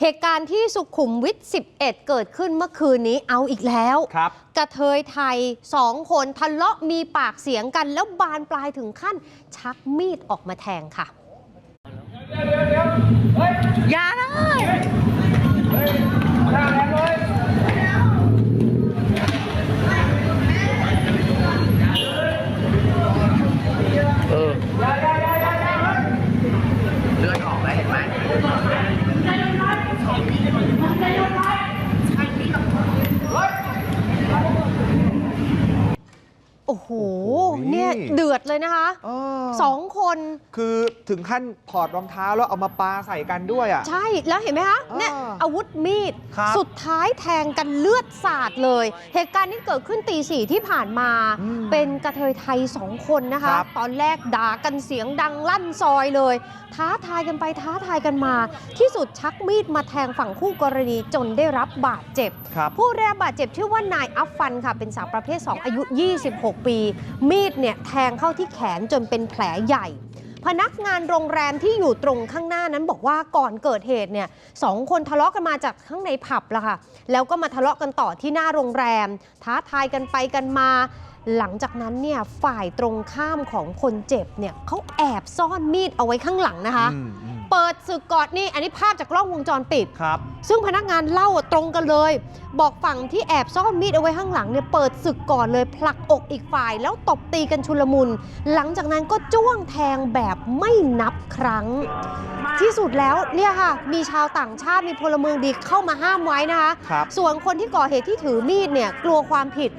เหตุการณ์ที่สุขุมวิท 11 เกิดขึ้นเมื่อคืนนี้เอาอีกแล้วครับกระเทยไทยสองคนทะเลาะมีปากเสียงกัน แล้วบานปลายถึงขั้นชักมีดออกมาแทงค่ะ อย่าเลย เออเลือดออกแล้วเห็นไหม โอ้โหโอ้โห เนี่ยเดือดเลยนะคะเออสองคนคือถึงขั้นถอดรองเท้าแล้วเอามาปาใส่กันด้วยอะ ใช่แล้วเห็นไหมคะอ่าเนี่ยอาวุธมีดครับสุดท้ายแทงกันเลือดสาดเลย เหตุการณ์นี้เกิดขึ้นตีสี่ที่ผ่านมาอืมเป็นกระเทยไทยสองคนนะคะครับตอนแรกด่ากันเสียงดังลั่นซอยเลย ท้าทายกันไปท้าทายกันมา ที่สุดชักมีดมาแทงฝั่งคู่กรณีจนได้รับบาดเจ็บครับผู้ได้รับบาดเจ็บชื่อว่านายอัฟฟันค่ะเป็นสาวประเภท 2 อายุ 26 ปีมีดเนี่ยแทงเข้าที่แขนจนเป็นแผลใหญ่ พนักงานโรงแรมที่อยู่ตรงข้างหน้านั้นบอกว่าก่อนเกิดเหตุเนี่ยสองคนทะเลาะกันมาจากข้างในผับละค่ะ แล้วก็มาทะเลาะกันต่อที่หน้าโรงแรม ท้าทายกันไปกันมา หลังจากนั้นเนี่ยฝ่ายตรงข้ามของคนเจ็บเนี่ยเขาแอบซ่อนมีดเอาไว้ข้างหลังนะคะ อืม ปิดศึกก่อนนี่อันนี้ภาพจากกล้องวงจรปิด ครับ ซึ่งพนักงานเล่าตรงกันเลย บอกฝั่งที่แอบซ่อนมีดเอาไว้ข้างหลังเนี่ยเปิดศึกก่อนเลยผลักอกอีกฝ่าย แล้วตบตีกันชุลมุน หลังจากนั้นก็จ้วงแทงแบบไม่นับครั้ง ที่สุดแล้วเนี่ยค่ะ มีชาวต่างชาติมีพลเมืองดีเข้ามาห้ามไว้นะคะครับ ส่วนคนที่ก่อเหตุที่ถือมีดเนี่ยกลัวความผิด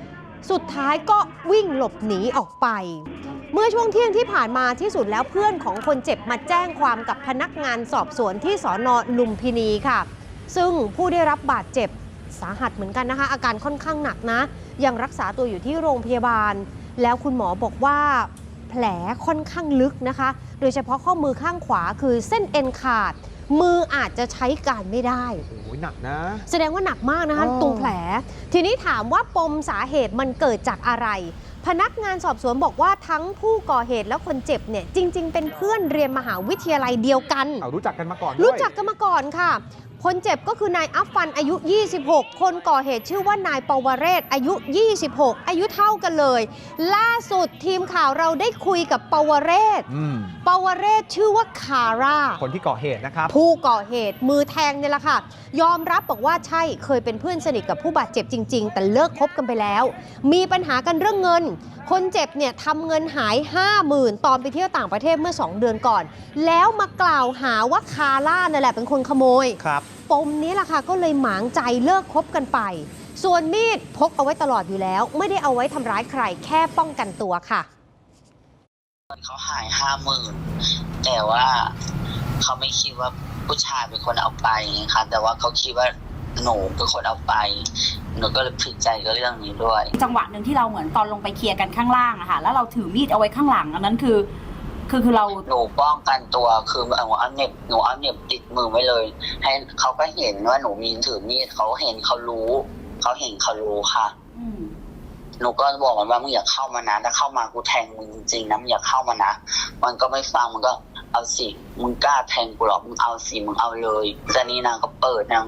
สุดท้ายก็วิ่งหลบหนีออกไป เมื่อช่วงเที่ยงที่ผ่านมาที่สุดแล้วเพื่อนของคนเจ็บมาแจ้งความกับพนักงานสอบสวนที่สอนอลุมพินีค่ะ ซึ่งผู้ได้รับบาดเจ็บสาหัสเหมือนกันนะคะ อาการค่อนข้างหนักนะ ยังรักษาตัวอยู่ที่โรงพยาบาล แล้วคุณหมอบอกว่าแผลค่อนข้างลึกนะคะ โดยเฉพาะข้อมือข้างขวาคือเส้นเอ็นขาด มืออาจจะใช้การไม่ได้โอ้ยหนักนะ แสดงว่าหนักมากนะคะอ๋อตรงแผล ทีนี้ถามว่าปมสาเหตุมันเกิดจากอะไร พนักงานสอบสวนบอกว่าทั้งผู้ก่อเหตุและคนเจ็บเนี่ยจริง ๆ เป็นเพื่อนเรียนมหาวิทยาลัยเดียวกัน เอารู้จักกันมาก่อนด้วย รู้จักกันมาก่อนค่ะ คนเจ็บก็คือนายอัฟฟันอายุ 26 คนก่อเหตุชื่อว่านายปวเรศอายุ 26 อายุเท่ากันเลย ล่าสุดทีมข่าวเราได้คุยกับปวเรศอืมปวเรศชื่อว่าคาร่า คนที่ก่อเหตุนะครับ ผู้ก่อเหตุมือแทงเนี่ยแหละค่ะ ยอมรับบอกว่าใช่เคยเป็นเพื่อนสนิทกับผู้บาดเจ็บจริง ๆ แต่เลิกคบกันไปแล้ว มีปัญหากันเรื่องเงิน คนเจ็บเนี่ยทำเงินหาย 50,000 ตอนไปเที่ยวต่างประเทศเมื่อ 2 เดือนก่อน แล้วมากล่าวหาว่าคาร่านั่นแหละเป็นคนขโมยครับปมนี้แหละค่ะก็เลยหมางใจเลิกคบกันไป ส่วนมีดพกเอาไว้ตลอดอยู่แล้ว ไม่ได้เอาไว้ทำร้ายใครแค่ป้องกันตัวค่ะเขาหายห้าหมื่นแต่ว่าเขาไม่คิดว่าผู้ชายเป็นคนเอาไปไงคะแต่ว่าเขาคิดว่าหนูเป็นคนเอาไปหนูก็เลยผิดใจกับเรื่องนี้ด้วย จังหวะหนึ่งที่เราเหมือนตอนลงไปเคลียร์กันข้างล่างอะค่ะแล้วเราถือมีดเอาไว้ข้างหลังอันนั้นคือ คือคือเราหนูป้องกันตัวคือหนูเอาเหน็บหนูเอาเหน็บติดมือไว้เลย ให้เขาก็เห็นว่าหนูมีถือมีดเขาเห็นเขารู้เขาเห็นเขารู้ค่ะ อืมหนูก็บอกมันว่ามึงอย่าเข้ามานะถ้าเข้ามากูแทงมึงจริงๆนะมึงอย่าเข้ามานะมันก็ไม่ฟังมันก็เอาสิมึงกล้าแทงกูหรอกมึงเอาสิมึงเอาเลยจากนี้นางก็เปิดนาง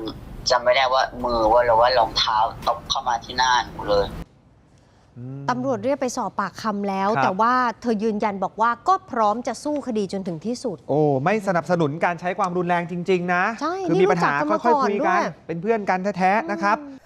จำไม่ได้ว่ามือว่าหรือว่ารองเท้าตบเข้ามาที่หน้าหนูเลยอืม ตำรวจเรียกไปสอบปากคำแล้ว ครับ แต่ว่าเธอยืนยันบอกว่าก็พร้อมจะสู้คดีจนถึงที่สุด โอ้ไม่สนับสนุนการใช้ความรุนแรงจริง ๆ นะ ใช่คือนี่มีปัญหารู้จักกันมาค่อยก่อนๆคุยกันด้วยเป็นเพื่อนกันแท้ๆนะครับอืม